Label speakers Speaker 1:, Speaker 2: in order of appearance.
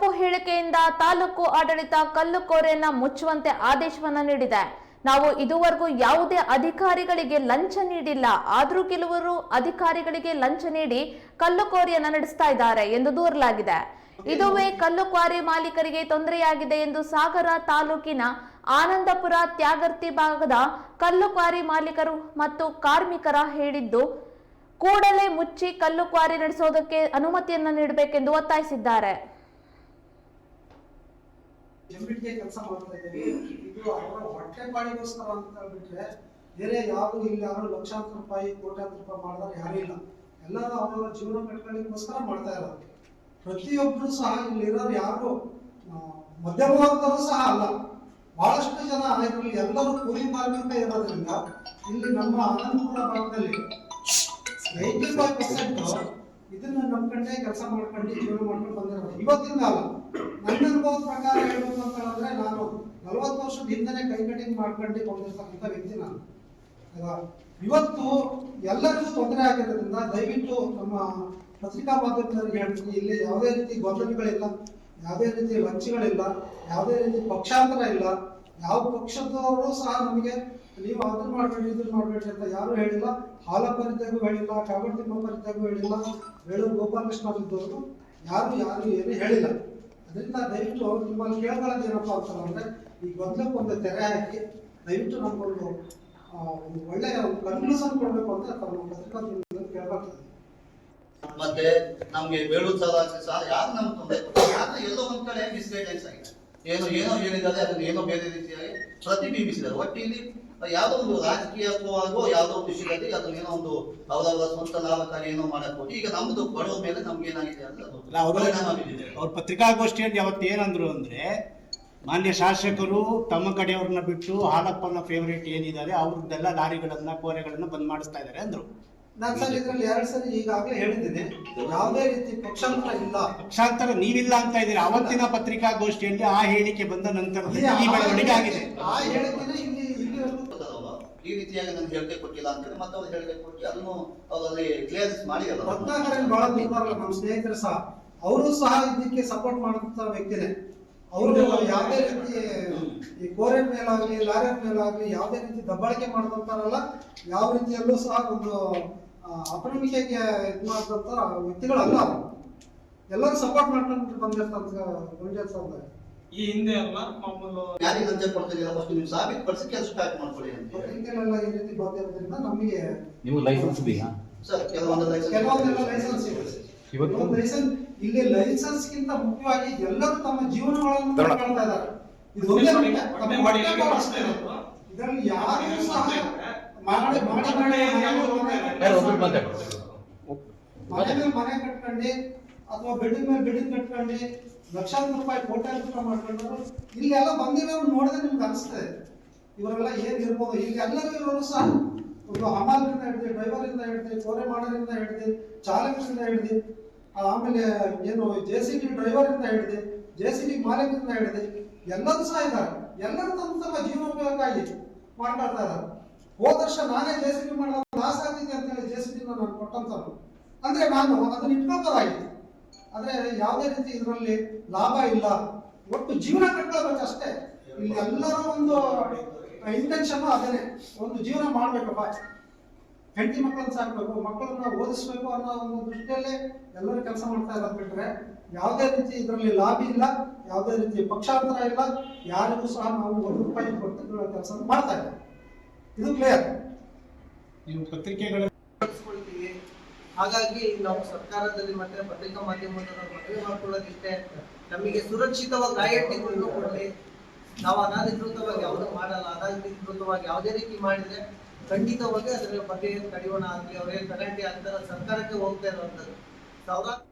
Speaker 1: ತಪ್ಪು ಹೇಳಿಕೆಯಿಂದ ತಾಲೂಕು ಆಡಳಿತ ಕಲ್ಲುಕೋರೆಯನ್ನ ಮುಚ್ಚುವಂತೆ ಆದೇಶವನ್ನ ನೀಡಿದೆ. ನಾವು ಇದುವರೆಗೂ ಯಾವುದೇ ಅಧಿಕಾರಿಗಳಿಗೆ ಲಂಚ ನೀಡಿಲ್ಲ. ಆದರೂ ಕೆಲವರು ಅಧಿಕಾರಿಗಳಿಗೆ ಲಂಚ ನೀಡಿ ಕಲ್ಲುಕೋರಿಯನ್ನ ನಡೆಸ್ತಾ ಇದ್ದಾರೆ ಎಂದು ದೂರಲಾಗಿದೆ. ಇದುವೇ ಕಲ್ಲು ಕ್ವಾರಿ ಮಾಲೀಕರಿಗೆ ತೊಂದರೆಯಾಗಿದೆ ಎಂದು ಸಾಗರ ತಾಲೂಕಿನ ಆನಂದಪುರ ತ್ಯಾಗರ್ತಿ ಭಾಗದ ಕಲ್ಲು ಕ್ವಾರಿ ಮಾಲೀಕರು ಮತ್ತು ಕಾರ್ಮಿಕರ ಹೇಳಿದ್ದು ಕೂಡಲೇ ಮುಚ್ಚಿ ಕಲ್ಲು ಕ್ವಾರಿ ನಡೆಸೋದಕ್ಕೆ ಅನುಮತಿಯನ್ನು ನೀಡಬೇಕೆಂದು ಒತ್ತಾಯಿಸಿದ್ದಾರೆ.
Speaker 2: ಜಂಬಿಟ್ಟಿಗೆ ಕೆಲಸ ಮಾಡ್ತಾ ಇದ್ದೀವಿ. ಇದು ಅವರ ಹೊಟ್ಟೆ ಪಾಡಿಗೋಸ್ಕರ ಅಂತ ಬಿಟ್ರೆ ಬೇರೆ ಯಾರು ಇಲ್ಲಿ, ಯಾರು ಲಕ್ಷಾಂತರ ರೂಪಾಯಿ, ಕೋಟ್ಯಾಂತರ ರೂಪಾಯಿ ಮಾಡಿದ್ರೆ ಯಾರು ಇಲ್ಲ. ಎಲ್ಲರೂ ಅವರ ಜೀವನ ಕಟ್ಕೊಳ್ಳಿಕ್ಕೋಸ್ಕರ ಮಾಡ್ತಾ ಇರೋದು. ಪ್ರತಿಯೊಬ್ಬರು ಸಹ ಇಲ್ಲಿರೋರು ಯಾರು? ಮಧ್ಯಮ ವರ್ಗದವರು ಸಹ ಅಲ್ಲ. ಬಹಳಷ್ಟು ಜನ ಇದರಲ್ಲಿ ಎಲ್ಲರೂ ಕೂಲಿ ಕಾರ್ಮಿಕ ಇರೋದ್ರಿಂದ ಇಲ್ಲಿ ನಮ್ಮ ಅನಂತಪುರ ಭಾಗದಲ್ಲಿ ನೈಂಟಿ ಫೈವ್ ಪರ್ಸೆಂಟ್ ಇದನ್ನ ನಂಬ್ಕೊಂಡೆ ಕೆಲಸ ಮಾಡ್ಕೊಂಡು ಜೀವನ ಮಾಡ್ಕೊಂಡು ಬಂದಿರೋದು ಇವತ್ತಿಂದ ಅಲ್ಲ. ನನ್ನ ಅನುಭವದ ಪ್ರಕಾರ ಹೇಳ್ಬೇಕು ಅಂತ ಹೇಳಿದ್ರೆ ನಾನು ನಲವತ್ತು ವರ್ಷದ ಹಿಂದೆನೆ ಕೈ ಕಟಿಂಗ್ ಮಾಡ್ಕೊಂಡು ವ್ಯಕ್ತಿ ನಾನು. ಅಲ್ವಾ? ಇವತ್ತು ಎಲ್ಲರಿಗೂ ತೊಂದರೆ ಆಗಿರೋದ್ರಿಂದ ದಯವಿಟ್ಟು ನಮ್ಮ ಪತ್ರಿಕಾ ಮಾಧ್ಯಮದವರಿಗೆ ಹೇಳ್ತೀನಿ, ಇಲ್ಲಿ ಯಾವುದೇ ರೀತಿ ಗೊಂದಲಗಳಿಲ್ಲ, ಯಾವುದೇ ರೀತಿ ಲಂಚಗಳಿಲ್ಲ ಯಾವುದೇ ರೀತಿ ಪಕ್ಷಾಂತರ ಇಲ್ಲ. ಯಾವ ಪಕ್ಷದವರು ಸಹ ನಮಗೆ ನೀವು ಅದ್ರ ಮಾಡ್ಬೇಡಿ ಇದನ್ನ ಮಾಡಬೇಡಿ ಅಂತ ಯಾರು ಹೇಳಿಲ್ಲ. ಹಾಲಪ್ಪರಿದ್ದಾಗೂ ಹೇಳಿಲ್ಲ ಕಾಗಡ ತಿಮ್ಮಪ್ಪರಿದ್ದಾಗೂ ಹೇಳಿಲ್ಲ. ಬೇಳೂರು ಗೋಪಾಲಕೃಷ್ಣ ಇದ್ದವರು ಯಾರು ಯಾರು ಏನು ಹೇಳಿಲ್ಲ. ಅದರಿಂದ ದಯವಿಟ್ಟು ನಿಮ್ಮಲ್ಲಿ ಕೇಳ್ಕೊಳ್ಳೋದು ಏನಪ್ಪಾ ಅಂತಂದ್ರೆ ಈ ಗೊಂದಲಕ್ಕೆ ಒಂದು ತೆರೆ ಹಾಕಿ ದಯವಿಟ್ಟು ಒಂದು ಒಳ್ಳೆಯ ಕನ್ಕ್ಲೂಷನ್ ಕೊಡಬೇಕು ಅಂತ ತಮ್ಮ ಪತ್ರಿಕಾ ಕೇಳ್ಕೊಳ್ತೀನಿ
Speaker 3: ಮತ್ತೆ ನಮ್ಗೆ ಬೇಳೂರು ಸಹ ಯಾರು ನಮ್ಗೆ ತೊಂದರೆ ಎಲ್ಲೋ ಒಂದ್ ಕಡೆ ಮಿಸ್ಗೈಡೆನ್ಸ್ ಆಗಿದೆ. ಏನೋ ಏನೋ ಹೇಳಿದ್ದಾರೆ ಅದನ್ನು ಏನೋ ಬೇರೆ ರೀತಿಯಾಗಿ ಪ್ರತಿಬಿಂಬಿಸಿದ್ದಾರೆ. ಒಟ್ಟಿನಲ್ಲಿ ಯಾವುದೋ ಒಂದು ರಾಜಕೀಯತ್ವವಾಗೋ ಯಾವುದೋ ಒಂದು ವಿಷಯದಲ್ಲಿ ಅದನ್ನ ಏನೋ ಒಂದು ಅವರವರ ಸ್ವಂತ ಲಾಭಕ್ಕಾಗಿ ಏನೋ ಮಾಡಕ್ ಹೋಗಿ ಈಗ ನಮ್ದು ಬಡವ ಮೇಲೆ ನಮ್ಗೆ ಏನಾಗಿದೆ
Speaker 4: ಅಂತ ಅವರು ಪತ್ರಿಕಾಗೋಷ್ಠಿಯಲ್ಲಿ ಅವತ್ತು ಏನಂದ್ರು ಅಂದ್ರೆ ಮಾನ್ಯ ಶಾಸಕರು ತಮ್ಮ ಕಡೆಯವ್ರನ್ನ ಬಿಟ್ಟು ಹಾಲಪ್ಪನ ಫೇವರೇಟ್ ಏನಿದ್ದಾರೆ ಅವ್ರದ್ದೆಲ್ಲ ಲಾರಿಗಳನ್ನ ಕೋರೆಗಳನ್ನ ಬಂದ್ ಮಾಡಿಸ್ತಾ ಇದ್ದಾರೆ ಅಂದ್ರು.
Speaker 2: ನಾನು ಸರ್ ಇದರಲ್ಲಿ ಎರಡು ಸರಿ ಈಗಾಗಲೇ ಹೇಳಿದ್ದೀನಿ. ಯಾವುದೇ ರೀತಿ ಪಕ್ಷಾಂತರ ಇಲ್ಲ.
Speaker 4: ಪಕ್ಷಾಂತರ ನೀವಿಲ್ಲ ಅಂತ ಇದ್ದೀರಿ ಅವತ್ತಿನ ಪತ್ರಿಕಾಗೋಷ್ಠಿಯಲ್ಲಿ ಆ ಹೇಳಿಕೆ ಬಂದ ನಂತರ ಈ ಬೆಳವಣಿಗೆ ಆಗಿದೆ.
Speaker 2: ಆ ಹೇಳಿಕೆನ ಇಲ್ಲಿ ಇಲ್ಲಿವರೆಗೂ?
Speaker 3: ಈ ರೀತಿಯಾಗಿ ನನ್ಗೆ ಹೇಳಿಕೆ ಕೊಟ್ಟಿಲ್ಲ ಅಂತೇಳಿ ಮತ್ತೆ ಅವ್ರು ಹೇಳಿಕೆ ಕೊಟ್ಟು ಅದನ್ನು ಅವರಲ್ಲಿ ಕ್ಲಿಯರೆನ್ಸ್ ಮಾಡಿರಲ್ಲ
Speaker 2: ರತ್ನಾಕರನ್ ಬಹಳ ಇರ್ತಾರಲ್ಲ ನಮ್ಮ ಸ್ನೇಹಿತರು ಸಹ. ಅವರು ಸಹ ಇದಕ್ಕೆ ಸಪೋರ್ಟ್ ಮಾಡುವಂತ ವ್ಯಕ್ತಿನೇ. ಅವರು ಯಾವುದೇ ರೀತಿ ಈ ಕೋರಿಯರ್ ಮೇಲಾಗಲಿ ಲಾರಿಯರ್ ಮೇಲಾಗಲಿ ಯಾವುದೇ ರೀತಿ ದಬ್ಬಾಳಿಕೆ ಮಾಡಿದಂತಾರಲ್ಲ ಯಾವ ರೀತಿಯಲ್ಲೂ ಸಹ ಒಂದು ಅಪನಂಬಿಕೆಗೆ ಇದು ಮಾಡಿದಂಥ ವ್ಯಕ್ತಿಗಳಲ್ಲ ಅವರು. ಎಲ್ಲರೂ ಸಪೋರ್ಟ್ ಮಾಡ್ಕೊಂಡು ಬಂದಿರ್ತಂತ ಬಂದಿರ್ತಾರೆ
Speaker 5: ಈ ಹಿಂದೆ ಅಲ್ಲ ಮಾಮೂಲು
Speaker 3: ಯಾರಿಗೆ ಲಂಚ ಕೊಡ್ತಿದ್ದೀರಾ ಫಸ್ಟ್ ನೀವು ಸಾಬೀತುಪಡಿಸಿ ಕೆಲಸ ಸ್ಟಾರ್ಟ್ ಮಾಡ್ಕೊಳ್ಳಿ ಅಂತ
Speaker 2: ಹಿಂದೆಲ್ಲ ಈ ರೀತಿ ಬಂದಿರೋದ್ರಿಂದ ನಮಗೆ
Speaker 6: ನೀವು ಲೈಸೆನ್ಸ್ ಇದೆಯಾ?
Speaker 3: ಸರ್ ಕೆಲವೊಂದು ಲೈಸೆನ್ಸ್
Speaker 2: ಕೆಲವೊಂದೆಲ್ಲ ಲೈಸೆನ್ಸ್ ಇದೆ.
Speaker 6: ಇವತ್ತು-
Speaker 2: ಲೈಸೆನ್ಸ್ ಇಲ್ಲಿ ಲೈಸೆನ್ಸ್ ಗಿಂತ ಮುಖ್ಯವಾಗಿ ಎಲ್ಲರೂ ತಮ್ಮ ಜೀವನಗಳನ್ನು. ಕಳ್ಕೊಳ್ತಾ ಇದ್ದಾರೆ. ಇದು ಒಂದೇ. ಇದರಲ್ಲಿ ಯಾರು ಸಹ
Speaker 5: ಮನೆ
Speaker 2: ಕಟ್ಕೊಂಡು ಅಥವಾ ಬಿಲ್ಡಿಂಗ್ ಮೇಲೆ ಬಿಲ್ಡಿಂಗ್ ಕಟ್ಕೊಂಡು ಲಕ್ಷಾಂತರ ರೂಪಾಯಿ ಕೋಟ್ಯಾಂತರ ರೂಪಾಯಿ ಮಾಡ್ಕೊಂಡ್ರು ಇಲ್ಲೆಲ್ಲ ಬಂದಿರೋರು ನೋಡಿದ್ರೆ ನಿಮ್ಗೆ ಅನಿಸ್ತದೆ ಇವರೆಲ್ಲ ಏನ್ ಇರ್ಬೋದು? ಇಲ್ಲಿ ಎಲ್ಲರೂ ಇರೋರು ಸಹ ಒಂದು ಹಮಾಲರಿಂದ ಹಿಡಿದು ಡ್ರೈವರ್ ಇಂದ ಹಿಡಿದು ಕೋರೆ ಮಾಡೋರಿಂದ ಹಿಡಿದು ಚಾಲಕರಿಂದ ಹಿಡಿದು ಆಮೇಲೆ ಏನು ಜೆ ಸಿ ಬಿ ಡ್ರೈವರ್ ಇಂದ ಹಿಡಿದು ಜೆ ಸಿ ಬಿ ಮಾಲೀಕರಿಂದ ಹಿಡಿದು ಎಲ್ಲರೂ ಸಹ ಇದ್ದಾರೆ. ಎಲ್ಲರೂ ತಮ್ಮ ತಮ್ಮ ಜೀವನೋಪಯೋಗಕ್ಕಾಗಿ ಮಾತಾಡ್ತಾ ಇದ್ದಾರೆ. ಹೋದ ವರ್ಷ ನಾನೇ ಜೆ ಸಿ ಬಿ ಮಾಡೋ ಲಾಸ್ ಆಗ್ತಿದೆ ಅಂತ ಹೇಳಿ ಜೆ ಸಿ ಬಿ ನಾನು ಕೊಟ್ಟಂತವ್ರು. ಅಂದ್ರೆ ನಾನು ಅದನ್ನ ಇಟ್ಕೊಳ್ಬೋದಾಗಿತ್ತು ಆದ್ರೆ ಯಾವುದೇ ರೀತಿ ಇದರಲ್ಲಿ ಲಾಭ ಇಲ್ಲ. ಒಟ್ಟು ಜೀವನ ಕಟ್ಕೊಳ್ಬೇಕು ಅಷ್ಟೇ. ಇಲ್ಲಿ ಎಲ್ಲರೂ ಒಂದು ಇಂಟೆನ್ಷನ್ ಅದೇನೆ. ಒಂದು ಜೀವನ ಮಾಡ್ಬೇಕಪ್ಪ. ಹೆಂಡತಿ ಮಕ್ಕಳನ್ನ ಸಾಕ್ಬೇಕು. ಮಕ್ಕಳನ್ನ ಓದಿಸ್ಬೇಕು ಅನ್ನೋ ಒಂದು ದೃಷ್ಟಿಯಲ್ಲೇ ಎಲ್ಲರೂ ಕೆಲಸ ಮಾಡ್ತಾ ಇರೋದು ಬಿಟ್ರೆ ಯಾವುದೇ ರೀತಿ ಇದರಲ್ಲಿ ಲಾಭ ಇಲ್ಲ, ಯಾವುದೇ ರೀತಿ ಪಕ್ಷಾಂತರ ಇಲ್ಲ. ಯಾರಿಗೂ ಸಹ ನಾವು ಒಂದು ರೂಪಾಯಿ ಕೊಟ್ಟು ಕೆಲಸ ಮಾಡ್ತಾ ಇಲ್ಲ ಇದು ಕ್ಲಿಯರ್
Speaker 4: ನೀವು ಪತ್ರಿಕೆಗಳ
Speaker 7: ಹಾಗಾಗಿ ನಾವು ಸರ್ಕಾರದಲ್ಲಿ ಮತ್ತೆ ಪತ್ರಿಕಾ ಮಾಧ್ಯಮದ ಮದುವೆ ಮಾಡ್ಕೊಳ್ಳೋದಿಷ್ಟೇ ನಮಗೆ ಸುರಕ್ಷಿತವಾಗಿ ರಾಯಲ್ಟಿಗಳನ್ನು ಕೊಡಲಿ. ನಾವು ಅನಾಧಿಕೃತವಾಗಿ ಯಾವುದು ಮಾಡಲ್ಲ. ಅನಾಧಿಕೃತವಾಗಿ ಯಾವುದೇ ರೀತಿ ಮಾಡಿದ್ರೆ ಖಂಡಿತವಾಗಿ ಅದರ ಬಗ್ಗೆ ತಡೆಯೋಣ ಆಗಲಿ ಅವರೇ ಪೆನಾಲ್ಟಿ ಅಂತ ಸರ್ಕಾರಕ್ಕೆ ಹೋಗ್ತಾ ಇರುವಂಥದ್ದು. ಸಾವಿರಾರು